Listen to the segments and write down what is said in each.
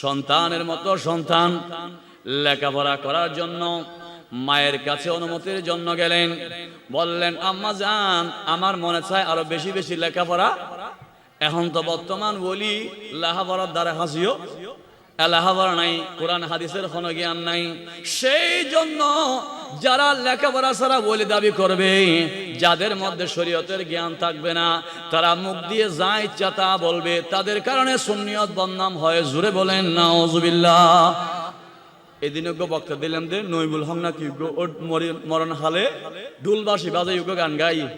সন্তানের মতো সন্তান লেখাপড়া করার জন্য, মায়ের কাছে অনুমতির জন্য গেলেন। বললেন, আম্মা যান, আমার মনে চায় আরও বেশি বেশি লেখাপড়া। এখন তো বর্তমান বলি লেখাপড়ার দ্বারা হাসিও এলাহাবার নাই কোরআন হাদিসের কোনো জ্ঞান নাই। সেই জন্য যারা লেখাপড়া ছাড়া বলে দাবি করবে যাদের মধ্যে শরীয়তের জ্ঞান থাকবে না তারা মুখ দিয়ে যা ইচ্ছা তা বলবে। তাদের কারণে সুন্নিয়ত বদনাম হয়। জুড়ে বলেন নাউজুবিল্লাহ। এদিন বক্তা দিলাম যে নইমুল হক না কি গো, মরি- মরণ হালে ডুলবাসী বাজে গান গাই।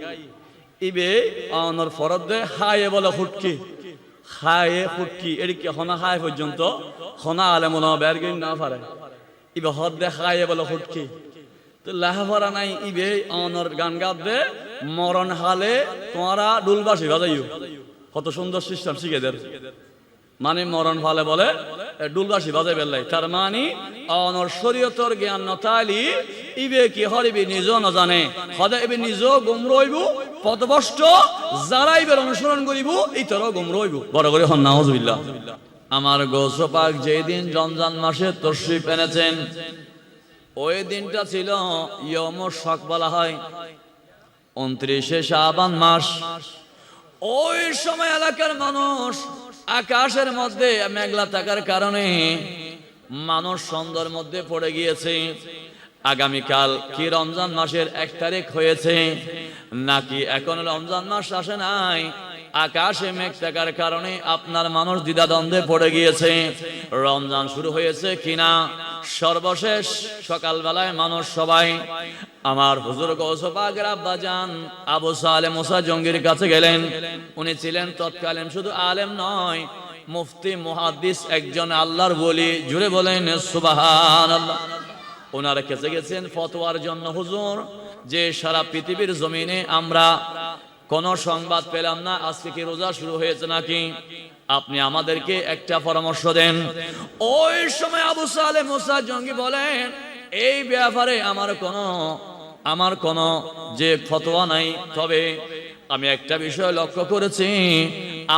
ইবে অনর ফরত দে হায়ে বলে ফুটকি হায়ে ফুটকি এদিকে হনা হায় পর্যন্ত? হনা আলে মনে হবে আর না পারে ইবে হদ দে হায়ে বলে ফুটকি। তো লাহাফারা নাই, ইবে অনর গান গাব দে মরণ হালে তোমারা ডুলবাসী বাজাইও কত সুন্দর সিস্টেম শিখে দেয় মানে মরণ ফালে বলে ডুলবাসী বাজে বেল্লাই। তার মানে অনর শরীয়তর জ্ঞান নতালি ইবে কি হরিবি নিজ নজানে হদে ইবে নিজ গুম রইব পদবষ্ট যারা ইবের অনুসরণ করিব ইতর গুম রইব। বড় করে হন, নাউজুবিল্লাহ। আমার গৌস পাক যেদিন রমজান মাসে তশরিফ এনেছেন, ওই দিনটা ছিল ইয়ম শক বলা হয়। উনত্রিশে শাবান মাস। ওই সময় এলাকার মানুষ আকাশের মধ্যে মেঘলা থাকার কারণে মানুষ সন্ধ্যার মধ্যে পড়ে গিয়েছে। আগামীকাল কি রমজান মাসের এক তারিখ হয়েছে? নাকি এখন রমজান মাস আসে নাই? আকাশে মেঘ থাকার কারণে আপনার মানুষ দ্বিধাদ্বন্দ্বে পড়ে গিয়েছে। রমজান শুরু হয়েছে কিনা? সর্বশেষ সকালবেলায় মানুষ সবাই আমার হুজুর গৌসবাগের আব্বা যান আবু সালে মুসা জঙ্গির কাছে গেলেন। উনি ছিলেন তৎকালীন শুধু আলেম নয়, মুফতি, মুহাদ্দিস, একজন আল্লাহর বলি। জুড়ে বলেন সুবাহান আল্লাহ ওনারা কেসে গেছেন ফতোয়ার জন্য, হুজুর। যে সারা পৃথিবীর জমিনে আমরা কোনো সংবাদ পেলাম না, আজকে কি রোজা শুরু হয়েছে নাকি? আপনি আমাদেরকে একটা পরামর্শ দেন। ওই সময় আবু সালে মুসা জঙ্গি বলেন, এই ব্যাপারে আমার কোনো আমার কোনো যে ফতোয়া নাই। তবে আমি একটা বিষয় লক্ষ্য করেছি,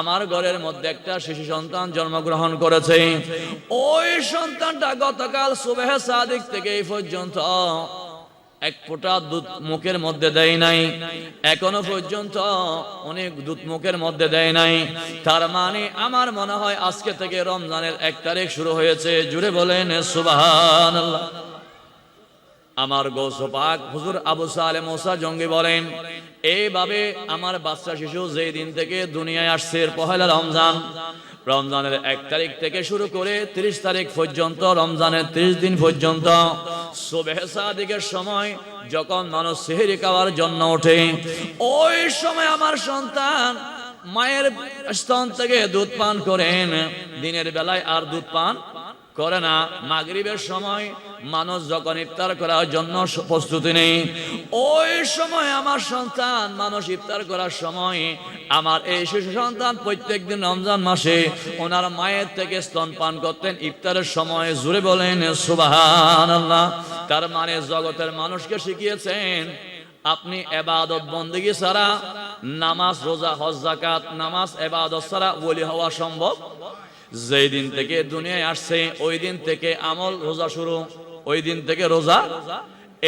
আমার ঘরের মধ্যে একটা শিশু সন্তান জন্মগ্রহণ করেছে। ওই সন্তানটা গতকাল সুবেহ সাদিক থেকে এই পর্যন্ত এক ফোঁটা দুধ মুখের মধ্যে দেয় নাই। এখনও পর্যন্ত অনেক দুধ মুখের মধ্যে দেয় নাই। তার মানে আমার মনে হয় আজকে থেকে রমজানের এক তারিখ শুরু হয়েছে। জুড়ে বলেন সুবাহান আমার গৌস পাক হুজুর আবু সালে মোসা জঙ্গি বলেন, এইভাবে আমার বাচ্চা শিশু যেই দিন থেকে দুনিয়ায় আসছে পহেলা রমজান। রমজানের এক তারিখ থেকে শুরু করে ত্রিশ তারিখ পর্যন্ত, রমজানের ত্রিশ দিন পর্যন্ত সুবেহ সাদিকের সময় যখন মানুষ সেহেরি খাওয়ার জন্য ওঠে, ওই সময় আমার সন্তান মায়ের স্তন থেকে দুধ পান করেন। দিনের বেলায় আর দুধ পান করে না। মাগরিবের সময় মানুষ যখন ইফতার করার জন্য প্রস্তুতি নেই ওই সময় আমার সন্তান মানুষ ইফতার করার সময় আমার এই শিশু সন্তান প্রত্যেক দিন রমজান মাসে ওনার মায়ের থেকে স্তন পান করতেন। ইফতারের সময় জুড়ে বলেন সুবাহান আল্লাহ তার মানে জগতের মানুষকে শিখিয়েছেন, আপনি এবাদত বন্দিগি ছাড়া নামাজ, রোজা, হজ জাকাত নামাজ, এবাদত ছাড়া বলি হওয়া সম্ভব যেই দিন থেকে দুনিয়ায় আসছে ওই দিন থেকে আমল রোজা শুরু ওই দিন থেকে রোজা।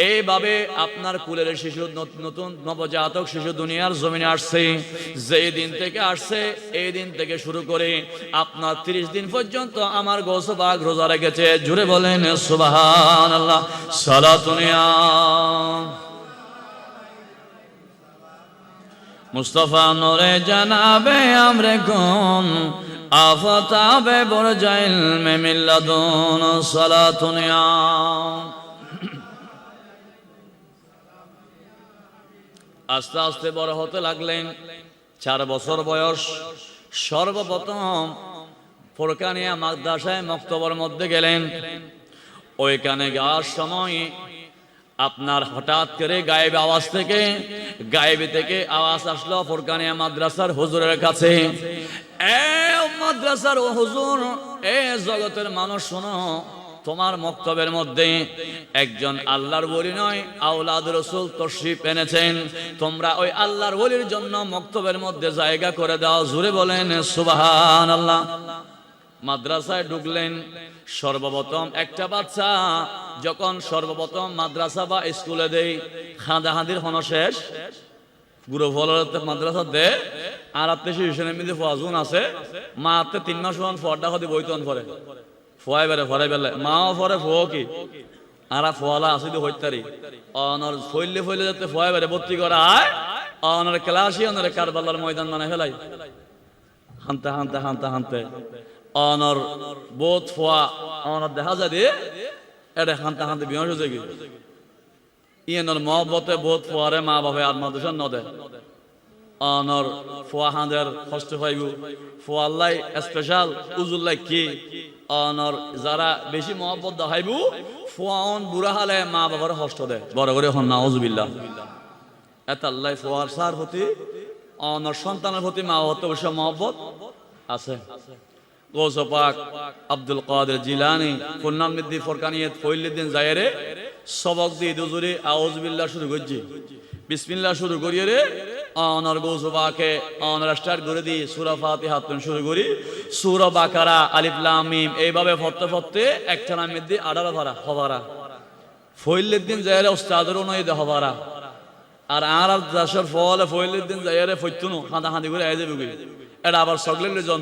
এইভাবে আপনার কুলের শিশু, নতুন নবজাতক শিশু দুনিয়ার জমিনে আসছে। যেই দিন থেকে আসছে এই দিন থেকে শুরু করে আপনার তিরিশ দিন পর্যন্ত আমার গৌসবাগ রোজা রেখেছে। জুড়ে বলেন সুবাহান আল্লাহ সালাতুনিয়া মুস্তফা নরে জানাবে, আমরে কোন আফতাবে বরজাইল মে মিল্লাদুন সালাতুনিয়া আস্তে আস্তে বড় হতে লাগলেন। চার বছর বয়স। সর্বপ্রথম ফোরকানিয়া মাদ্রাসায় মক্তবর মধ্যে গেলেন। ওইখানে যাওয়ার সময় আপনার হঠাৎ করে গায়েব আওয়াজ থেকে, গায়েবি থেকে আওয়াজ আসলো ফোরকানিয়া মাদ্রাসার হুজুরের কাছে। এ মাদ্রাসার ও হুজুর, এ জগতের মানুষ শোনো, তোমার মক্তবের মধ্যে একজন আল্লাহর বলি নয় আউলাদ রসুল তশরিফ এনেছেন। তোমরা ওই আল্লাহর বলির জন্য মক্তবের মধ্যে জায়গা করে দাও, জুড়ে বলেন সুবাহান আল্লাহ মাদ্রাসায় ঢুকলেন। সর্বপ্রথম একটা বাচ্চা যখন সর্বপ্রথম মাদ্রাসা বা স্কুলে দেই খাঁদা হাঁদির হন শেষ। গুরু ফলতে মাদ্রাসা দে, আর আত্মীয় শিশুনের মধ্যে ফোয়াজুন আছে, মা আত্মে তিন মাস হন ফরটা হতে বইতন ফরে ফোয়াই বেড়ে ফরাই বেলে মাও ফরে ফো কি? আর ফোয়ালা আছে হইতারি অনর ফইলে ফইলে যাতে ফোয়াই বেড়ে, ভর্তি করা হয় অনর ক্লাসই অনর কারবালার ময়দান মানে ফেলাই। হানতে হানতে হানতে হানতে। অনর বোধ ফোয়া অনর দেখা যায় দিয়ে এটা হানতে হানতে বিমর্ষ হয়ে গিয়ে ইয়েনর মহব্বতে বোধ ফোয়ারে মা বাবা আর মাদুসন নদে। অনর ফোয়া হাঁদের কষ্ট পাইব। ফোয়া আল্লাহ স্পেশাল উজুল্লাহ কি? অনর যারা বেশি মহব্বত দেখাইব, ফোয়া অন বুড়া হালে মা বাবার কষ্ট দেয় বড় করে হন নাউজুবিল্লাহ এত আল্লাহ ফোয়ার সার প্রতি, অনর সন্তানের প্রতি মা বাবার অবশ্য মহব্বত আছে। আব্দুল কাদের জিলানি ফুন্নান মিদ্দি ফরকানিয়ত ফইলুদ্দিন জায়েরে, সবক দি দুজুরি আউজ বিল্লাহ শুরু করছি। বিসমিল্লাহ শুরু করিয়ে রে অনর গৌস পাকে অনর স্টার্ট করে দি সূরা ফাতিহা তুন শুরু করি। সূরা বাকারা, আলিফ, লাম, মিম, এইভাবে ফতে ফতে একটা নাম মিদ্দি আড়ারা হবারা। জায়েরে উস্তাদের নয় দে হবারা। আর আর দাসর ফলে জায়েরে ফইতুনো হাঁদা হাঁদি করে আই যাবে এটা আবার সকলের জন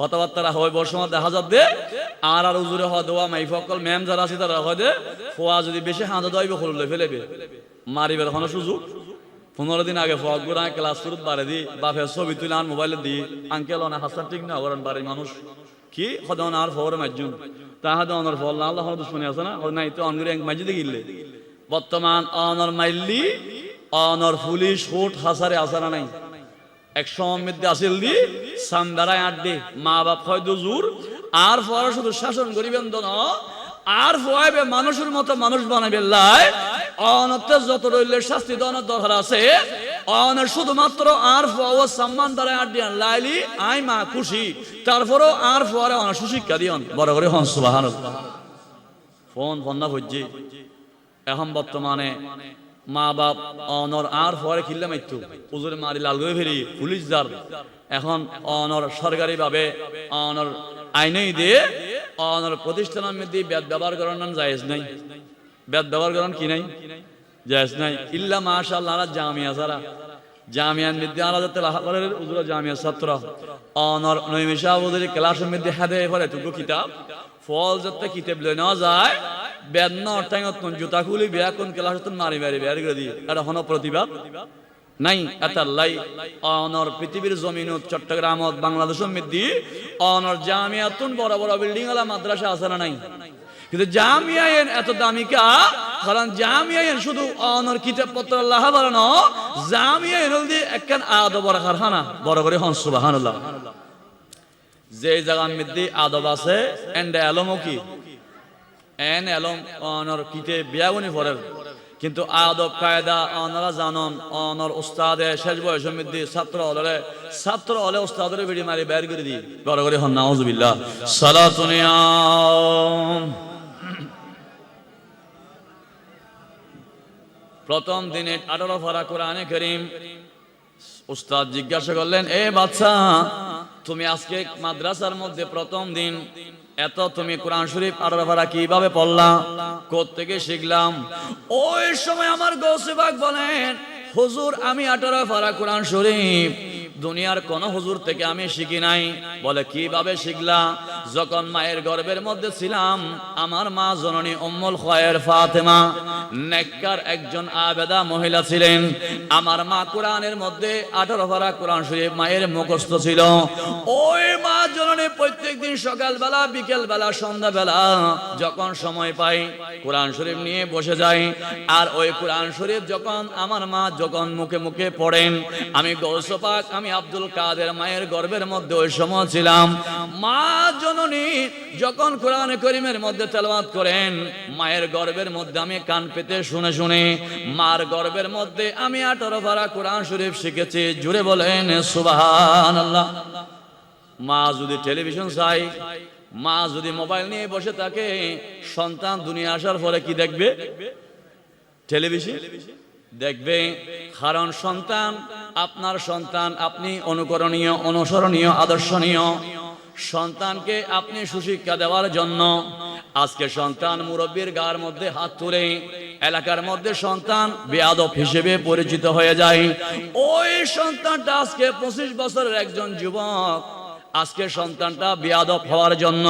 কথাবার্তা হয় বর্ষমা দেখা যাবে আর আর উজুরে হওয়া দেওয়া মাই ফকল ম্যাম যারা আছে তারা হয় দে ফোয়া যদি বেশি হাঁদা দইবে খুললে ফেলেবে মারিবার কোনো সুযোগ? পনেরো দিন আগে ফক গুড়া ক্লাস করুত বাড়ে দি, বাপের ছবি তুলে আর মোবাইলে দি আঙ্কেল অনেক হাসান ঠিক না করেন বাড়ির মানুষ। কি? সদান আর ফোর মাইজুন তাহাদে অনর ফল না, আল্লাহ দুশ্মনী আছে না? নাই, তো অনগুরি মাইজি গিললে বর্তমান অনর মাইল্লি, অনর পুলিশ কোর্ট হাসারে আসারা নাই? একশো মধ্যে আসিল দি সান্দারায় দি মা বাপ হয় দুজুর আর পরে শুধু শাসন করিবেন দন আর ফয়াবে মানুষের মতো মানুষ বানাবে লাই অনতে যত রইলে শাস্তি দনের দরকার আছে অনের শুধুমাত্র আর ফোয়া সম্মান দ্বারা আট দিয়ান লাইলি, আই মা খুশি, তারপরও আর ফোয়ারে অনার সুশিক্ষা দিয়ন, বড় করে হন সুবাহান ফোন ফন্না ভুজি এখন বর্তমানে মা বাপ অনর আর পরে খিল্লে মাইতু উজুরে মারি লাল গয়ে ফেরি, পুলিশ যার এখন অনর সরকারি ভাবে, অনর আইনই দিয়ে, অনর প্রতিষ্ঠানের মধ্যে বেদ ব্যবহার করার নাম জায়েজ নাই। বেদ ব্যবহার করার কি নাই? জায়েজ নাই। ইল্লা মাশাআল্লাহ জামিয়া সারা। জামিয়ান মধ্যে আলাদা তেলাহালের উজুরা জামিয়া ছাত্র। অনর নৈমিষা উজুরি ক্লাসের মধ্যে হাতে পরে তুকু কিতাব। ফল যাতে কিতাব লই নেওয়া যায় বেদন কোন জুতা খুলি বিয়া কোন ক্লাস মারি মারি বের করে দিয়ে এটা হন প্রতিবাদ নাই এতাল্লাই অনর পৃথিবীর জমিনত, চট্টগ্রামত বাংলাদেশের মধ্যে অনর জামিয়াতুন বড় বড় বিল্ডিং ওলা মাদ্রাসা আছে না নাই? কিন্তু জামিয়ায়েন এত দামিকা কারণ জামিয়ায়েন শুধু অনর কিতাবপত্র আল্লাহ বানানো জামিয়ায়েন হল দিয়ে একখান আদব কারখানা বড় করে হন, সুবহানাল্লাহ। যে জায়গার মধ্যে আদব আছে, এন্ড এলমও কি? এন এলম অনর কিতে বিয়াগুনি পড়ের কিন্তু আদব কায়দা অনারা জানন অনর উস্তাদে শেষ বয়সের মধ্যে ছাত্র হলে ছাত্র হলে উস্তাদের বেড়ি মারি বের করে দিই। বড় করে হন, নাউজুবিল্লাহ। সালাতুনিয়াম প্রথম দিনে আঠারো ফারা কোরআনে করিম। উস্তাদ জিজ্ঞাসা করলেন, এ বাচ্চা, তুমি আজকে মাদ্রাসার মধ্যে প্রথম দিন এত তুমি কোরআন শরীফ আঠারো ফারা কীভাবে পড়লাম থেকে শিখলাম? ওই সময় আমার গৌসিবাগ বলেন, হুজুর, আমি আঠারো ফারা কোরআন শরীফ। দুনিয়ার কোন হুজুর থেকে আমি শিখি নাই। বলে, কীভাবে শিখলা? যখন মায়ের গর্ভের মধ্যে ছিলাম, আমার মা জননী উম্মুল খয়ের ফাতেমা, নেককার একজন আবেদা মহিলা ছিলেন। আমার মা কোরআনের মধ্যে আঠারো পারা কোরআন শরীফ মায়ের মুখস্থ ছিল। ওই মা জননী প্রত্যেকদিন সকালবেলা, বিকেলবেলা, সন্ধ্যাবেলা যখন সময় পাই, কোরআন শরীফ নিয়ে বসে যাই। আর ওই কোরআন শরীফ যখন আমার মা যখন মুখে মুখে পড়েন, আমি গৌসপাক আমি আব্দুল কাদের মায়ের গর্ভের মধ্যে ওই সময় ছিলাম। মা জননী, যখন কোরআন করিমের মধ্যে তেলাওয়াত করেন, মায়ের গর্ভের মধ্যে আমি কান পেতে শুনে শুনে, মার গর্ভের মধ্যে আমি আঠারো পারা কোরআন শরীফ শিখেছি, জুড়ে বলেন সুবাহান আল্লাহ মা যদি টেলিভিশন চাই মা যদি মোবাইল নিয়ে বসে থাকে, সন্তান দুনিয়া আসার পরে কি দেখবে? টেলিভিশন? দেখবে। কারণ সন্তান আপনার সন্তান, আপনি অনুকরণীয়, অনুসরণীয়, আদর্শনীয়। সন্তানকে আপনি সুশিক্ষা দেওয়ার জন্য আজকে সন্তান মুরব্বীর গার মধ্যে হাত তুলে এলাকার মধ্যে সন্তান বেয়াদব হিসেবে পরিচিত হয়ে যায়। ওই সন্তানটা আজকে পঁচিশ বছরের একজন যুবক আজকে সন্তানটা বেয়াদব হওয়ার জন্য।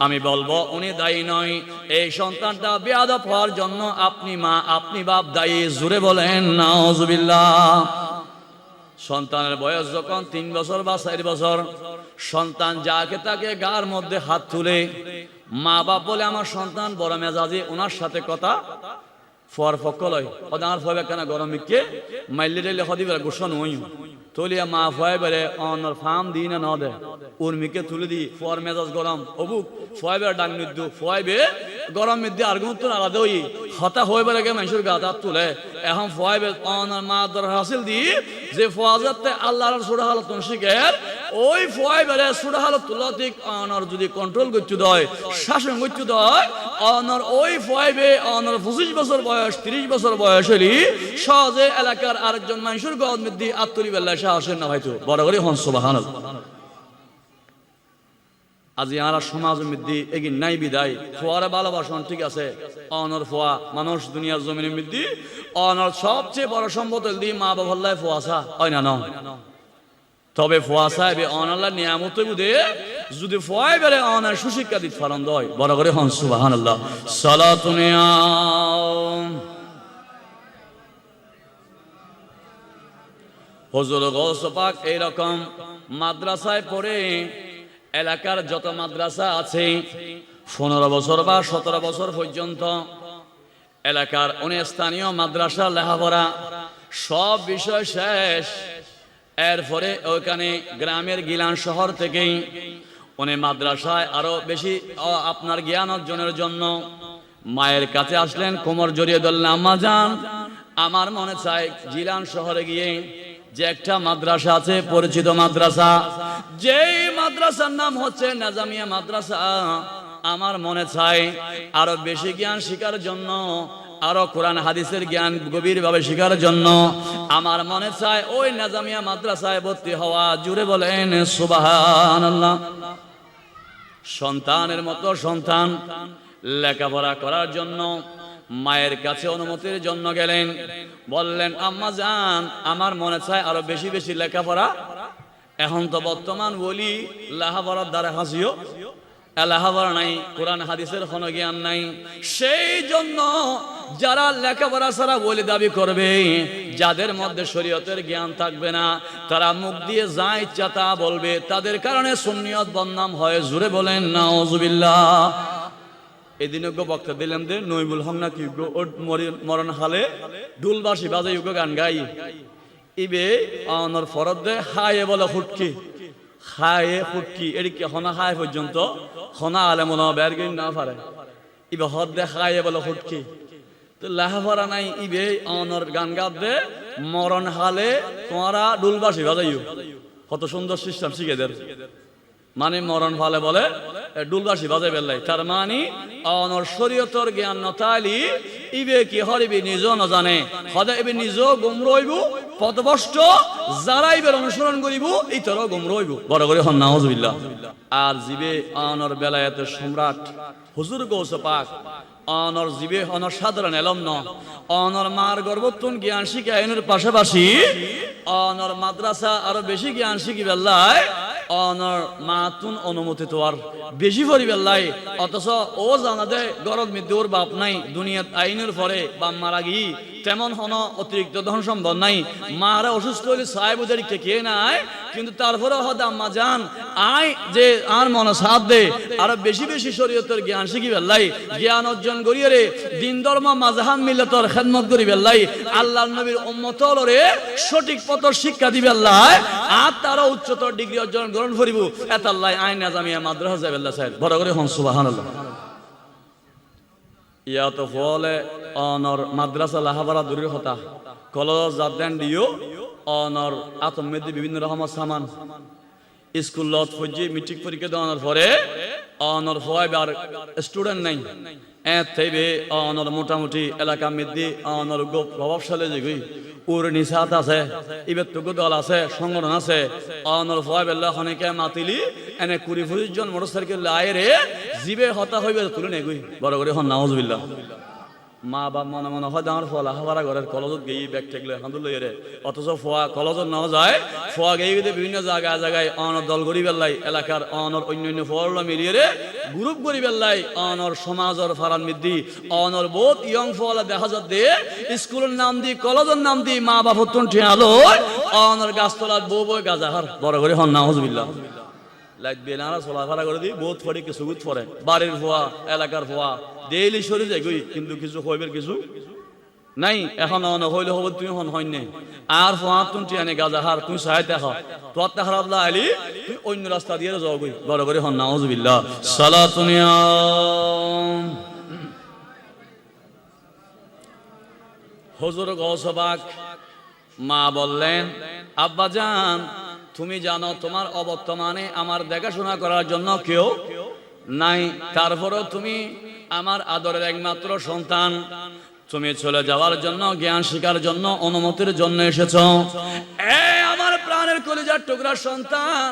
আমি বলব, উনি দায়ী নয়। এই সন্তানটা বেয়াদব হওয়ার জন্য আপনি মা, আপনি বাপ দায়ী। জুড়ে বলেন, নাউজুবিল্লাহ। সন্তানের বয়স যখন তিন বছর বা চার বছর, সন্তান যাকে তাকে গার মধ্যে হাত তুলে মা বাপ বলে আমার সন্তান বড় মেজাজি ওনার সাথে কথা ফর পক্ষ লয়। ওনার ফবে কেন গরম মিকে মাইলে রেলে হদি বেড়ে গোসন ওই তলিয়া মা দি মেজাজ ডাং নিদ্দু, ফয় গরম মিদ্দি আর্গুন তো আলাদা ওই হতা হয়ে বেড়ে গে মানুষের গা তাত তুলে। এখন ফয় বে মা হাসিল যে ফয়াজাতে সুরা হালত শিখের ওই সুরা হালত যদি কন্ট্রোল করতে দয়, শাসন করতে দয় ওই ফয় বে পঁচিশ বছর বয়স, তিরিশ বছর বয়স হলি সহজে এলাকার আরেকজন মানুষের গদ মিদ্দি আত্মরি বেল্লা সাহসের না হয়তো বড় করে হংস বাহান আজি আমরা সমাজ মিদ্দি এগিন নাই বিদায়। ফোয়ারে ভালোবাসন, ঠিক আছে? অনর ফোয়া, মানুষ দুনিয়ার জমিনে মিদ্দি অনর সবচেয়ে বড় সম্পদ দি মা বাবার ফোয়াশা হয় না ন তবে ফোয়া সাহেব অনাল্লাহ নিয়ামত বুধে যদি ফোয়াই বেড়ে অনার সুশিক্ষা দিত ফারন দয়। বড় করে হন সুবাহান আল্লাহ সালাতুনিয়া হজুর গৌস এইরকম মাদ্রাসায় পড়ে এলাকার যত মাদ্রাসা আছে, পনেরো বছর বা সতেরো বছর পর্যন্ত এলাকার অনেক স্থানীয় মাদ্রাসা লেখাপড়া, সব বিষয় শেষ। এরপরে ওইখানে গ্রামের গিলান শহর থেকেই উনি মাদ্রাসায় আরও বেশি আপনার জ্ঞান অর্জনের জন্য মায়ের কাছে আসলেন, কোমর জড়িয়ে ধরলেন যান, আমার মনে চাই জিলান শহরে গিয়ে যে একটা মাদ্রাসা আছে, পরিচিত মাদ্রাসা। যেই মাদ্রাসার নাম হচ্ছে নাজামিয়া মাদ্রাসা। আমার মনে চাই আরও বেশি জ্ঞান শিকার জন্য, আরও কোরআন হাদিসের জ্ঞান গভীরভাবে শিকার জন্য। আমার মনে চায় ওই নাজামিয়া মাদ্রাসায় ভর্তি হওয়া, জুড়ে বলেন সুবাহান সন্তানের মতো সন্তান লেখাপড়া করার জন্য মায়ের কাছে অনুমতির জন্য গেলেন। বললেন, আম্মা যান, আমার মনে চায় আরও বেশি বেশি লেখাপড়া। এখন তো বর্তমান বলি লেখাপড়ার দ্বারা হাসিও। নাই, কোরআন হাদিসের কোনো জ্ঞান নাই। সেই জন্য যারা লেখাপড়া ছাড়া বলে দাবি করবে, যাদের মধ্যে শরীয়তের জ্ঞান থাকবে না, তারা মুখ দিয়ে যা ইচ্ছা তা বলবে। তাদের কারণে সুন্নিয়ত বদনাম হয়। জুড়ে বলেন, নাউজুবিল্লাহ। এদিন বক্তা দিলেন যে নইমুল হক না কি গো, মরণ হালে ডুলবাসী বাজে ইউগো গান গাই। ইবে অনর ফরদ দে হায়ে বলে ফুটকি। হায়ে ফুটকি এদিকে হনা হায় পর্যন্ত? হনা আলে মনে বের না পারে। ইবে হদ দে হায়ে বলে ফুটকি। তো লাহাফারা নাই ইবে অনর গান গাব দে মরণ হালে তোমারা ডুলবাসী বাজাইও। কত সুন্দর সিস্টেম শিখে দের মানে মরণ ফালে বলে ডুলবাসী বাজে বেল্লাই। তার মানে অনর শরীয়তর জ্ঞান নতালি ইবে কি হরিবি নিজ নজানে হদে ইবে নিজ গুম রইব পদবষ্ট যারা ইবের অনুসরণ করিব ইতর গুম রইব। বড় করে হন, নাউজুবিল্লাহ। আর জিবে অনর বেলায়েতের সম্রাট হুজুর গৌস পাক, অনর জিবে অনর সাধারণ এলম ন, অনর মার গর্বত্তন জ্ঞান শিখায়নের পাশাপাশি অনর মাদ্রাসা আরও বেশি জ্ঞান শিখি বেল্লায় অনর মাতুন অনুমতি তোয়ার বেশি পরি বেল্লাই অথচ ও জানা দে, গরদ মৃত্যুর বাপ নাই, দুনিয়াত আইনের পরে বাম মারা গি তেমন হন অতিরিক্ত ধন সম্ভব নাই। মারা অসুস্থ হলে সাহেব ওদের কে নাই কিন্তু তারপরে হয়তো আম্মা যান আই যে আর মনে সাথ দে। আরও বেশি বেশি শরীয়তের জ্ঞান শিখি বেল্লাই। জ্ঞান অর্জন করিয়ে রে, দিন ধর্ম মাজাহান মিল্লাতর খেদমত করি বেল্লাই। আল্লাহ নবীর উম্মতর রে, সঠিক পথ শিক্ষা দিবে আল্লাহ আর তারা উচ্চতর ডিগ্রি অর্জন গ্রহণ করিব। এত আল্লাহ আইন আজামিয়া মাদ্রাসা যাবে আল্লাহ সাহেব। বড় করে হন সুবহানাল্লাহ। ইয়া তো হলে অনর মাদ্রাসা লাহাবারা দূরের হতা। কলেজ জাদেন দিও, অনর আতম মেদি বিভিন্ন রকমের সামান। স্কুলত ফজি, মেট্রিক পরীক্ষা দেওয়ানোর পরে, অনর ফয়বার স্টুডেন্ট নাই। এ থেবে অনর মোটামুটি এলাকা মেদি অনর গো প্রভাবশালী যে উর নিসাত আছে এবার টুকু দল আছে, সংগঠন আছে। অনর ফয় বেল্লা খনিকে মাতিলি, এনে কুড়ি পঁচিশ জন মোটরসাইকেল সাইকেল আয়েরে জিবে হতা হইবে, তুলে নেগুই বড় করে হন, নাউজবিল্লাহ। মা বাপ মনে মনে হয় ডাঙর ফল আহাবারা ঘরের কলেজত গিয়ে ব্যাগ ঠেকলে হাঁদুল লইরে অথচ ফোয়া কলেজত না যায় ফোয়া গিয়ে গিয়ে বিভিন্ন জায়গায় জায়গায় অনর দল গড়ি বেল্লাই এলাকার অনর অন্য অন্য ফল মিলিয়ে রে, গ্রুপ গড়ি বেল্লাই অনর সমাজর ফারান মিদ্দি, অনর বহুত ইয়ং ফল দেখা যাত দে, স্কুলের নাম দি, কলেজের নাম দি, মা বাপ হতুন ঠিয়ালো অনর গাছতলার বউ বই গাজাহার, বড় করে হন না নাহজবিল্লাহ লাগবে না চলাফেরা করে দিই বহুত ফরে কিছু ফরে বাড়ির ফোয়া, এলাকার ফোয়া ডেইলি সরে যায় গই কিন্তু কিছু হইবের কিছু নাই। এখন অন, হইলে হব, তুমি হন হয় নাই আর ফোয়া তুমি টিয়ানে গাজা হার, তুমি সাহায্য দেখো। তোর তা খারাপ লা আলি তুই অন্য রাস্তা দিয়ে যাও গই বড় করে হন নাউজুবিল্লাহ সালাতুনিয়া হজুর গৌসবাক মা বললেন আব্বাজান তুমি জানো, তোমার অবর্তমানে আমার দেখাশোনা করার জন্য কেউ নাই। তারপরও তুমি আমার আদরের একমাত্র সন্তান। তুমি চলে যাওয়ার জন্য, জ্ঞান শিকার জন্য, অনুমতির জন্য এসেছ। এ আমার প্রাণের কলিজার টুকরা সন্তান,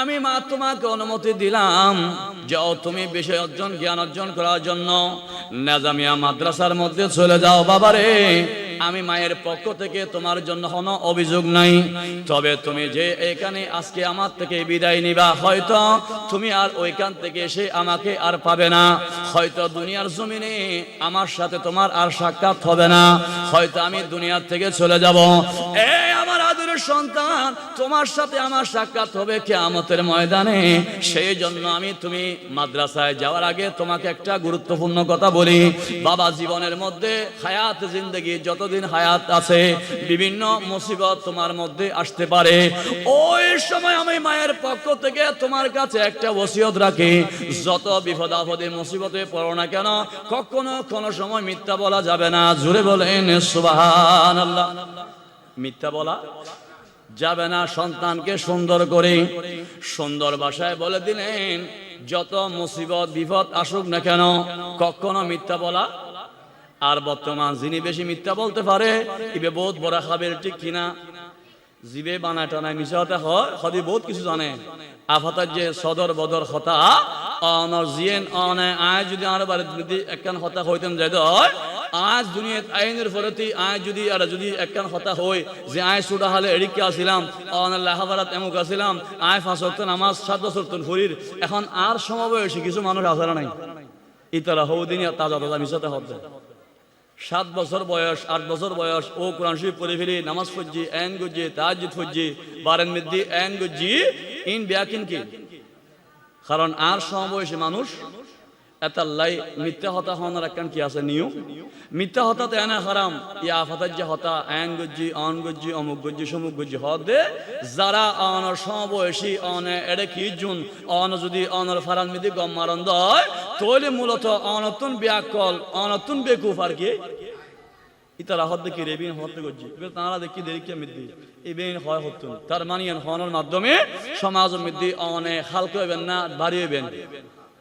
আমি মা তোমাকে অনুমতি দিলাম যাও তুমি বিষয় অর্জন, জ্ঞান অর্জন করার জন্য। নাজামিয়া মাদ্রাসার মধ্যে চলে যাও বাবারে। আমি মায়ের পক্ষ থেকে তোমার জন্য কোনো অভিযোগ নাই। তবে তুমি যে এখানে আজকে আমার থেকে বিদায় নিবা, হয়তো তুমি আর ওইখান থেকে এসে আমাকে আর পাবে না। হয়তো দুনিয়ার জমিনে আমার সাথে তোমার আর সাক্ষাৎ হবে না। হয়তো আমি দুনিয়ার থেকে চলে যাব। এ আমার আদরের সন্তান, তোমার সাথে আমার সাক্ষাৎ হবে কেয়ামতের ময়দানে। সেই জন্য আমি তুমি মাদ্রাসায় যাওয়ার আগে তোমাকে একটা গুরুত্বপূর্ণ কথা বলি। বাবা জীবনের মধ্যে হায়াত, জিন্দগি যতদিন হায়াত আছে, বিভিন্ন মুসিবত তোমার মধ্যে আসতে পারে। ওই সময় আমি মায়ের পক্ষ থেকে তোমার কাছে একটা ওসিয়ত রাখি। যত বিপদ আপদে মুসিবতে পড়ো না কেন, কখনো কোনো সময় মিথ্যা বলা যাবে না। জুড়ে বলেন, সুবহানাল্লাহ। মিথ্যা বলা যাবে না। সন্তানকে সুন্দর করে, সুন্দর ভাষায় বলে দিলেন, যত মুসিবত বিপদ আসুক না কেন, কখনো মিথ্যা বলা আর বর্তমান যিনি বেশি মিথ্যা বলতে পারে, ইবে বহুত বড় খাবের ঠিক কিনা? জিবে বানায় টানায় মিশাতে হয় সদি বহুত কিছু জানে। আফাতার যে সদর বদর হতা, অনর জিয়েন অনে আয় যদি আর বারে যদি একখান হতা হইতেন হয় আজ দুনিয়াত আইনের ফরতি, আয় যদি আর যদি একখান হতা হই, যে আয় সুডা হালে এড়িকে আসিলাম, অনার লেখাপড়াত এমুক আসিলাম, আয় ফাঁস হতো নামাজ, সাত বছর শরীর এখন আর সমাবয়সী কিছু মানুষ আসারা নাই? ইতারা হৌ দিন তাজা তাজা মিশাতে হতে। সাত বছর বয়স, আট বছর বয়স, ও কোরআন শরীফ পড়ে ফেলি নামাজ পড়ছি, এন গুজি তাজ ফুজি বারেন মিদ্দি এন গুজি, ইন ব্যাকিন কি কারণ আর সমবয়সী মানুষ এতাল্লাই মিথ্যা হতা হওয়ার একখান কি আছে নিয়ম? মিথ্যা হতাতে এনে হারাম। ইয়া ফাতার যে হতা, এন গজ্জি, অন গজ্জি, অমুক গজ্জি, সমুক গজ্জি হদে যারা অনর সমবয়সী, অনে এড়ে কি জুন, অন যদি অনর ফারান মিদি গম মারন দয় তৈলে মূলত অনতুন ব্যাকল অনতুন বেকুফ আর কি। ইতারা হদ দেখি রেবিন হদ গজ্জি। এবার তারা দেখি দেরিকে মিদ্দি। ইবেন হয় হতুন। তার মানে হনের মাধ্যমে সমাজ মিদ্দি অনে হালকা হইবেন না, বাড়ি হইবেন।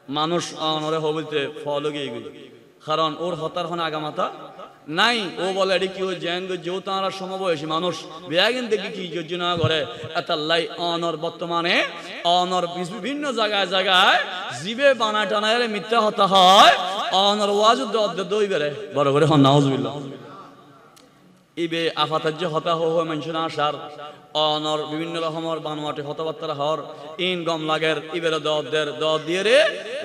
মানুষ অনরে হবিতে ফল গিয়ে গই কারণ ওর হতার হন আগামাতা নাই। ও বলে, এটি কি জেন যেও তাঁরা সমবয়সী মানুষ? বেয়াগিন দেখি কি যোজনা করে? এতাল্লাই অনর বর্তমানে, অনর বিভিন্ন জায়গায় জায়গায় জীবে বানা টানায় মিথ্যা হতা হয়। অনর ওয়াজ দই বেড়ে বড় করে হন, নাউজুবিল্লাহ। ইবে আফাতাজ্য হতা হো হো মানুষ আসার অনর বিভিন্ন রকমের বানোয়াটে হতাবার্তা হর ইন গম লাগের, ইবের দদের দদ দিয়ে রে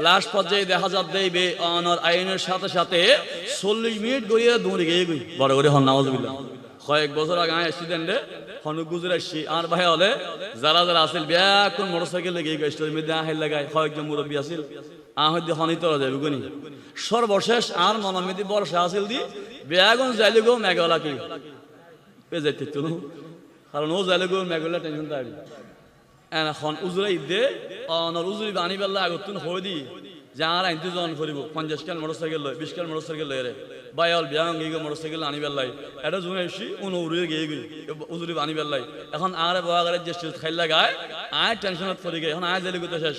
লাস্ট পর্যায়ে দেখা যাত দেবে অনর আইনের সাথে সাথে চল্লিশ মিনিট গড়িয়ে দৌড়ে গিয়ে গই। বড় করে হন নাওজবিল্লাহ কয়েক বছর আগে অ্যাক্সিডেন্টে হনুক গুজরে আসছি। আর ভাই হলে যারা যারা আসিল ব্যাকুন মোটর সাইকেল লেগে গেছিল মধ্যে আহিল লাগাই কয়েকজন মুরব্বী আসিল আহত হনি তোরা যাবে গুনি? সর্বশেষ আর মনমিতি বর্ষা আসিল দি, বেয়াগুন যাইলে গো মেঘলা কি? পে যাইতে তো। কারণ ও যাইলে গো মেঘলা টেনশন তাই এখন উজুরা ইদে, অনর উজুরি বানি বেলা আগতুন হই দি, যার আইনতে জন করিব, পঞ্চাশ কাল মোটর সাইকেল লয়, বিশ কাল মোটর সাইকেল লয় রে। বাইল বিয়াং গিয়ে মোটর সাইকেল আনি বেলাই এটা জুনে এসি, উন উড়িয়ে গিয়ে গই উজুরি বানি বেলাই এখন আর বাগারে যে খাইল লাগায় আয় টেনশনত পড়ে গে, এখন আয় যাইলে গো শেষ।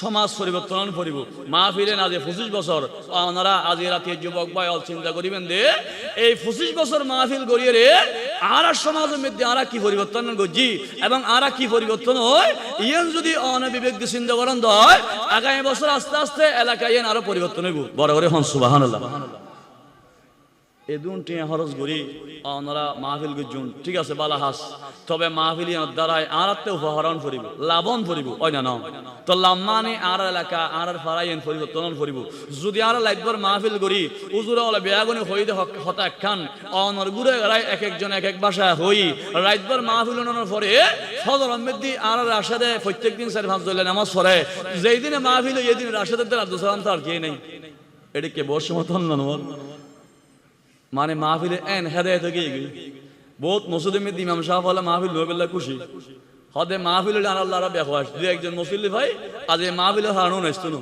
সমাজ পরিবর্তন করিব। মা ফিরেন আজ পঁচিশ বছর ওনারা আজ রাতে যুবক অল চিন্তা করিবেন দে এই পঁচিশ বছর মাহফিল গড়িয়ে রে, আর সমাজের মধ্যে আরা কি পরিবর্তন গজি এবং আরা কি পরিবর্তন হয়? ইয়েন যদি অনবিবেক দিয়ে চিন্তা করেন হয় আগামী বছর আস্তে আস্তে এলাকায় আরও পরিবর্তন হইব। বড় করে হন সুবাহান এদুন টিয়া হরস গরি অনরা মাহফিল গুজুন ঠিক আছে, বালা তবে মাহফিলি দ্বারাই আর আত্মে উপহরণ করিব লাভন করিব ওই না তো লাম্মানি আর এলাকা, আর ফারাইন পরিবর্তন করিব। যদি আর লাইবর মাহফিল গরি উজুরে ওলা বেয়াগুনি হইতে হতা অনর গুরে রাই এক একজন এক এক বাসা হই। রাইতবার মাহফিল অনানোর পরে ফজর আহমেদি আর রাশেদে প্রত্যেক দিন চারি পাঁচ দলে নামাজ পড়ে। যেই দিনে মাহফিল এই দিন রাশেদের দ্বারা দুসরান তো আর কে নেই। এটিকে বর্ষ মতন না মানে মাহফিলে এন হেদায়ত গিয়ে গই বহুত মসুদে মধ্যে ইমাম সাহেব হলে মাহফিল লোকেল্লা খুশি। হদে মাহফিল আনাল্লাহরা বেহওয়াস দুই একজন মুসল্লি ভাই, আজ এই মাহফিলে হারানো নাইতো না।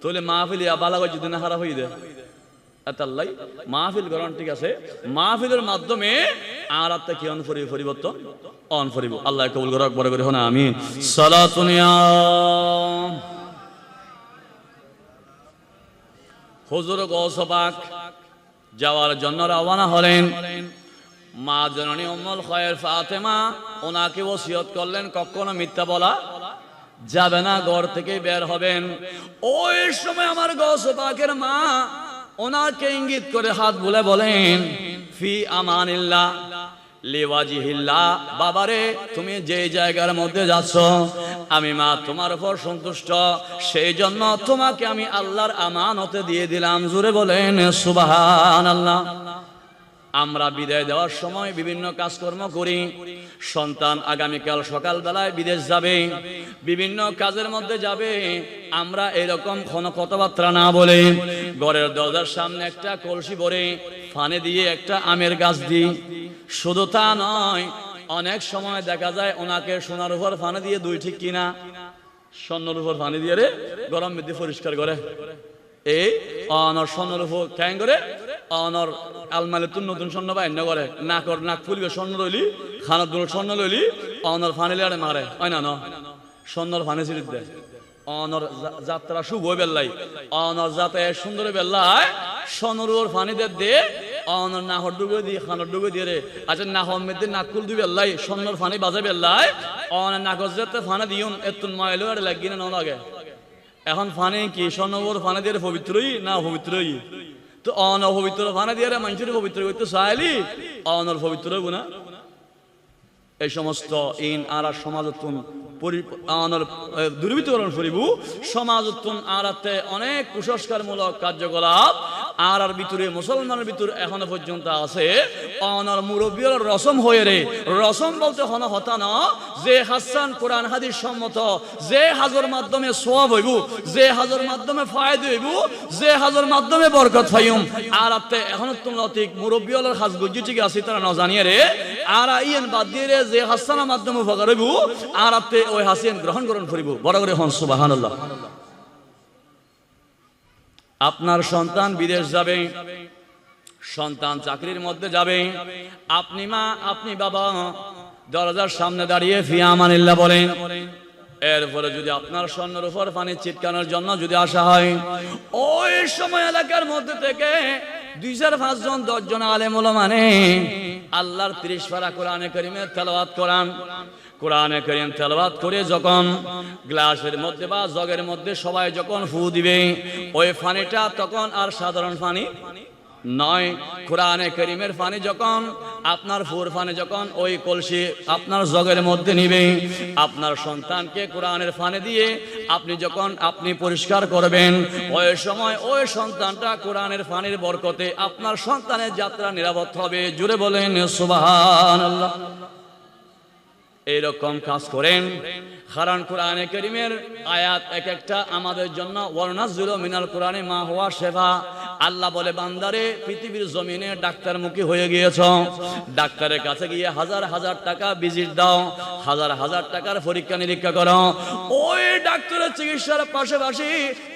তাহলে মাহফিলে বালা গজ যদি না হারা হয়ে দেয় এতাল্লাই মাহফিল গরণ ঠিক আছে। মাহফিলের মাধ্যমে আর আত্মা কি অন ফরিব পরিবর্তন? অন ফরিব আল্লাহ কবুল করক বড় করে হনা আমি সালাতুনিয়া হুজুর গৌসবাক যাওয়ার জন্য রওনা হলেন। মা জননী অমল খয়ের ফাতেমা ওনাকে ওসিয়ত করলেন, কখনো মিথ্যা বলা যাবে না, ঘর থেকে বের হবেন। ওই সময় আমার গৌস পাকের মা ওনাকে ইঙ্গিত করে হাত বলে বলেন, ফি আমানিল্লাহ লিওয়াজিহিল্লাহ, বাবারে, তুমি যে জায়গার মধ্যে যাচ্ছ, আমি মা তোমার উপর সন্তুষ্ট। সেই জন্য তোমাকে আমি আল্লাহর আমানতে দিয়ে দিলাম। জুড়ে বলেন সুবাহান আল্লাহ আমরা বিদায় দেওয়ার সময় বিভিন্ন কাজকর্ম করি। সন্তান আগামীকাল সকালবেলায় বিদেশ যাবে, বিভিন্ন কাজের মধ্যে যাবে। আমরা এরকম কোনো কথাবার্তা না বলে ঘরের দরজার সামনে একটা কলসি ভরে ফানে দিয়ে একটা আমের গাছ দিই। শুধু তা নয়, অনেক সময় দেখা যায় ওনাকে সোনার উপর ফানে দিয়ে দুই ঠিক কিনা, স্বর্ণর উপর পানি দিয়ে রে গরম বৃদ্ধি পরিষ্কার করে। এই অনর স্বর্ণর উপর ক্যাং করে, অনর আলমালে তুন নতুন স্বর্ণ বা করে। নাকর নাক ফুলবে স্বর্ণ রইলি খানতগুলো স্বর্ণ লইলি? অনর ফানি লিয়ারে মারে হয় না, ন। স্বর্ণর ফানি ছিড়ি দেয় অনর যাত্রা শুভ বেল্লাই অনর যাতে সুন্দর বেল্লায় স্বর্ণর উপর ফানি দে অনর নাহর ডুবে দিয়ে খানর ডুবে দিয়ে রে। আচ্ছা নাহর মেয়েদের নাকুল দুই বেল্লাই স্বর্ণর ফানি বাজে বেল্লাই অন নাকর যাতে ফানা দিউন এতুন মাইলো আর লাগি না লাগে। এখন ফানে কি স্বর্ণবর ফানে দিয়ে পবিত্রই না পবিত্রই তো অন অপবিত্র ফানে দিয়ে মানুষের পবিত্র করতে চাইলি? অনর পবিত্র না? এই সমস্ত ইন আর সমাজতুন দুর্বৃত্তকরণ করিব। সমাজতন আরাতে অনেক কুসংস্কারমূলক কার্যকলাপ আর আর ভিতরে, মুসলমানের ভিতর এখনও পর্যন্ত আছে। অনর মুরব্বীর রসম হয়ে রে। রসম বলতে হন হতা না। যে হাসান কোরআন হাদিস সম্মত, যে হাজর মাধ্যমে সোয়াব হইব, যে হাজর মাধ্যমে ফায়দ হইব, যে হাজর মাধ্যমে বরকত ফাইম আর আতে এখনও তোমরা ঠিক মুরব্বী হলার হাজ ঠিক আছে তারা না জানিয়ে রে। আর আইন বাদ দিয়ে রে যে হাসানের মাধ্যমে উপকার হইব আর আতে ওই হাসিয়ান গ্রহণ গ্রহণ করিব বড় করে হন, সুবহানাল্লাহ। আপনার সন্তান বিদেশ যাবে, সন্তান চাকরির মধ্যে যাবে। আপনি মা, আপনি বাবা, দরজার সামনে দাঁড়িয়ে ফিয়া মানিল্লা বলেন, এরপরে যদি আপনার স্বর্ণের উপর পানি চিটকানোর জন্য যদি আসা হয়, ওই সময় এলাকার মধ্যে থেকে দুই চার পাঁচজন দশজন আলেম মানে আল্লাহর ত্রিশ পারা কোরআনে করিমের তেলাওয়াত কোরআন কোরআনে করিম তেলাওয়াত করে যখন গ্লাসের মধ্যে বা জগের মধ্যে সবাই যখন ফু দিবে, ওই পানিটা তখন আর সাধারণ পানি নয়। কোরআনে করিমের পানি যখন, আপনার ফুর পানি যখন ওই কলসি আপনার জগের মধ্যে নিবে, আপনার সন্তানকে কোরআনের পানি দিয়ে আপনি যখন আপনি পরিষ্কার করবেন, ওই সময় ওই সন্তানটা কোরআনের পানির বরকতে আপনার সন্তানের যাত্রা নিরাপদ হবে। জুড়ে বলেন, সুবহানাল্লাহ। এইরকম কাজ করেন। কারণ কোরআনে করিমের আয়াত এক একটা আমাদের জন্য ওয়ারনাজুল মিনাল কোরআনে মা হওয়া সেবা আল্লাহ বলে, বান্দারে, পৃথিবীর জমিনে ডাক্তার মুখী হয়ে গিয়েছ। ডাক্তারের কাছে গিয়ে হাজার হাজার টাকা ভিজিট দাও, হাজার হাজার টাকার পরীক্ষা নিরীক্ষা করো। ওই ডাক্তারের চিকিৎসার পাশাপাশি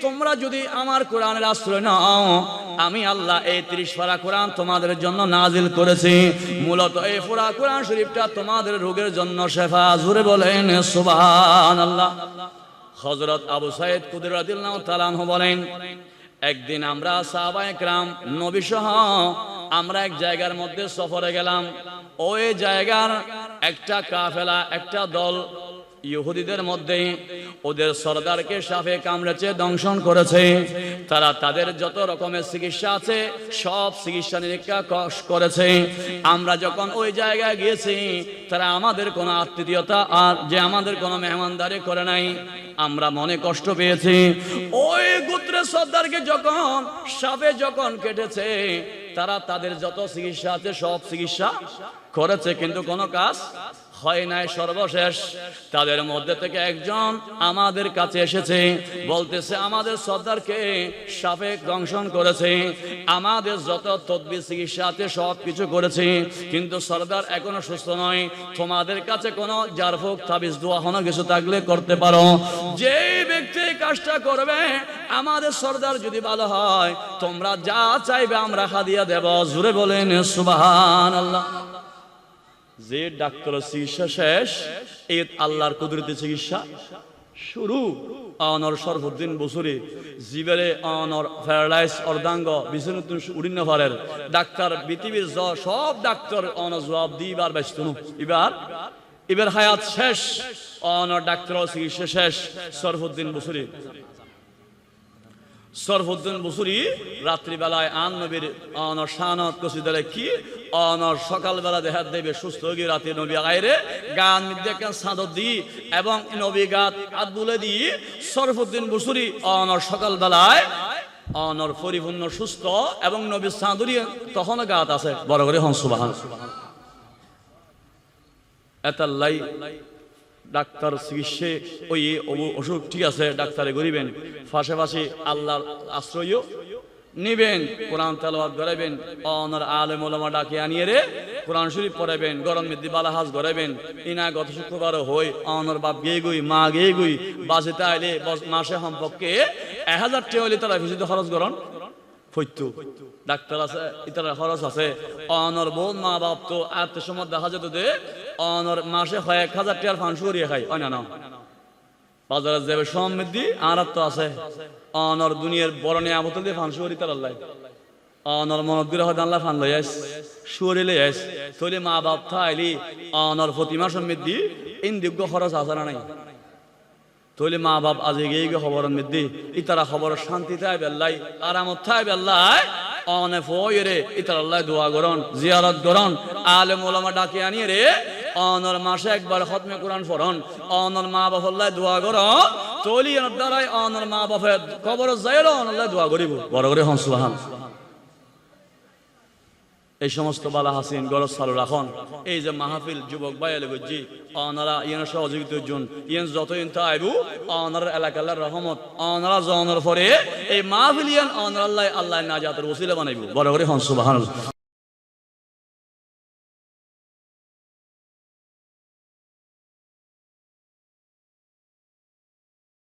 তোমরা যদি আমার কোরআনের আশ্রয় নাও, আমি আল্লাহ এই ত্রিশ পারা কোরআন তোমাদের জন্য নাজিল করেছি। মূলত এই পুরা কোরআন শরীফটা তোমাদের রোগের জন্য শেফা। জুড়ে বলেন সুবাহান আল্লাহ হজরত আবু সাইদ কুদরাদিল্লাহ তালানহ বলেন একদিন আমরা সাহাবা একরাম, নবী সহ আমরা এক জায়গার মধ্যে সফরে গেলাম। ওই জায়গার একটা কাফেলা, একটা দল ইহুদিদের মধ্যে ওদের সর্দারকে সাপে কামড়েছে, দংশন করেছে। তারা তাদের যত রকমের চিকিৎসা আছে, সব চিকিৎসা নিরীক্ষা কষ করেছে। আমরা যখন ওই জায়গায় গিয়েছি, তারা আমাদের কোনো আত্মীয়তা আর যে আমাদের কোনো মেহমানদারি করে নাই। আমরা মনে কষ্ট পেয়েছি। ওই গোত্রের সর্দারকে যখন, সাপে যখন কেটেছে, তারা তাদের যত চিকিৎসা আছে, সব চিকিৎসা করেছে, কিন্তু কোনো কাজ হয় নাই সর্বশেষ। তাদের মধ্যে থেকে একজন আমাদের কাছে এসেছে, বলতেছে, আমাদের সর্দারকে সাপে দংশন করেছে, আমাদের যত তদ্বির, চিকিৎসা আছে, সব কিছু করেছে, কিন্তু সর্দার এখনও সুস্থ নয়। তোমাদের কাছে কোনো জারফুক, তাবিজ, দোয়া হনো কিছু থাকলে করতে পারো। যে ব্যক্তি কাজটা করবে, আমাদের সর্দার যদি ভালো হয়, তোমরা যা চাইবে আমরা হাদিয়া দেব। জুড়ে বলেন সুবাহান আল্লাহ যে ডাক্তার চিকিৎসা শেষ এই আল্লাহর কুদরতি চিকিৎসা শুরু অনর সরফুদ্দিন বসুরি জিবেরে অনর প্যারালাইস অর্ধাঙ্গ বিষ্ণুদ্দিন উড়িন্ন পারের ডাক্তার, পৃথিবীর জ সব ডাক্তার অন জবাব দিবার ব্যস্ত। এবার এবার হায়াত শেষ অনর ডাক্তার চিকিৎসা শেষ সরফুদ্দিন বসুরি সরফুদ্দিন বসুরি, রাত্রিবেলায় আন নবীর অনর শানত কসিদারে কি? অনর সকালবেলা দেখার দেবে সুস্থ গিয়ে রাতে নবী আইরে গান মিদ্যাকে সাদত দি এবং নবী গাত হাত বুলে দি সরফুদ্দিন বসুরি অনর সকালবেলায় অনর পরিপূর্ণ সুস্থ এবং নবী সাঁদুরি তখনও গাত আছে। বড় করে হংসুবাহান এতাল্লাই ডাক্তার চিকিৎসে, ওই অসুখ ঠিক আছে, ডাক্তারে গরিবেন পাশাপাশি আল্লাহর আশ্রয়ও নিবেন, কোরআন তেলাওয়াত করাইবেন, অনার আলেম ওলামা ডাকে আনিয়ে রে, কোরআন শরীফ পড়াবেন গরম মিদ্দি বালাহাজ গড়াইবেন ইনা গত শুক্রবার হই, অনর বাপ গে গুই, মা গে গুই বাসিতে আইলে মাসে সম্পর্কে এক হাজার টাকা তারা ভিজিতে খরচ করন। ফৈতু ডাক্তার আছে ইতার খরচ আছে। অনর বোন মা বাপ তো আত্মীয় সময় দেখা যেত যে, অনর মাসে এক হাজার টাকার ফান সরিয়ে খাই না। যাবে সমৃদ্ধি, আর তো আছে। অনর দুনিয়ার বড় নিয়ে আমতল দিয়ে ফান সরি তার আল্লাহ অনর মনত হয়তো আল্লাহ ফান লই আস সরি লই আস তৈলি মা বাপ থাইলি, অনর প্রতিমা সমৃদ্ধি ইন্দিজ্ঞ খরচ আছে না নাই? তৈলে মা বাপ আজ এগিয়ে গিয়ে খবর মিদ্দি ইতারা খবর শান্তি তাই বেল্লাই আরামত থাই বেল্লাই অনে ফয়ে ইতার আল্লাহ দোয়া গরন জিয়ারত গরন আলেম ওলামা ডাকে আনিয়ে রে, অনর মাসে একবার খতমে কোরআন ফরন অনর মা বাপ আল্লাহ দোয়া গর তৈলি দ্বারাই অনর মা বাপের খবর যাইল অনল্লাহ দোয়া করিব। বড় করে হন সুবাহান এই সমস্ত বালা হাসিন গরজ চালু রাখন এই যে মাহফিল যুবক বাইলে গজ্জি অনারা ইয়ন সহযোগিতার জন ইয়ান যত ইনতা আইবু অনার এলাকার রহমত অনারা জনের পরে এই মাহফিল ইয়ান অনার আল্লাহ আল্লাহ নাজাতের ওসিলা বানাইবু। বড় করে হন, সুবহানাল্লাহ।